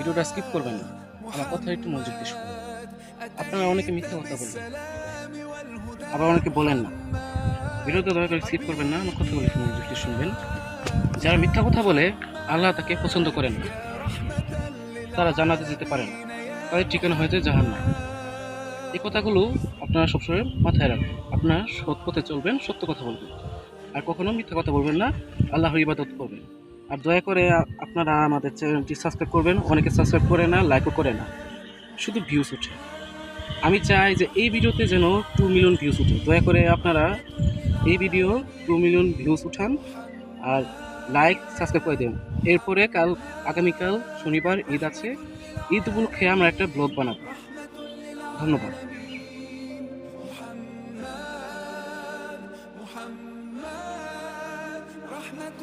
ভিডিওটা স্কিপ করবেন না। আমার কথা একটু মনোযোগ দিয়ে শুনুন। আপনারা অনেকে মিথ্যা কথা বলবেন। আবার অনেকে বলেন না। ভিডিওটা দয়া করে স্কিপ করবেন না। আমার একটু মনোযোগ দিয়ে শুনবেন। যারা মিথ্যা কথা বলে, আল্লাহ তাকে পছন্দ করেন না। তারা জানাতে যেতে পারেন তাদের ঠিকানা হয়েছে জাহান্নাম। এই কথাগুলো আপনারা সবসময় মাথায় রাখবেন। আপনারা সৎ পথে চলবেন, সত্য কথা বলবেন। আর কখনো মিথ্যা কথা বলবেন না। আল্লাহর ইবাদত করবেন। আর দয়া করে আপনারা আমাদের চ্যানেলটি সাবস্ক্রাইব করবেন। অনেকে সাবস্ক্রাইব করে না, লাইকও করে না। শুধু ভিউজ ওঠে। আমি চাই যে এই ভিডিওতে যেন টু মিলিয়ন ভিউজ উঠে দয়া করে আপনারা এই ভিডিও টু মিলিয়ন ভিউজ উঠান আর লাইক সাবস্ক্রাইব করে দেন। এরপরে কাল, আগামীকাল শনিবার ঈদ আছে। ঈদ উপলক্ষে আমরা একটা ব্লগ বানাবো। ধন্যবাদ। محمد رحمة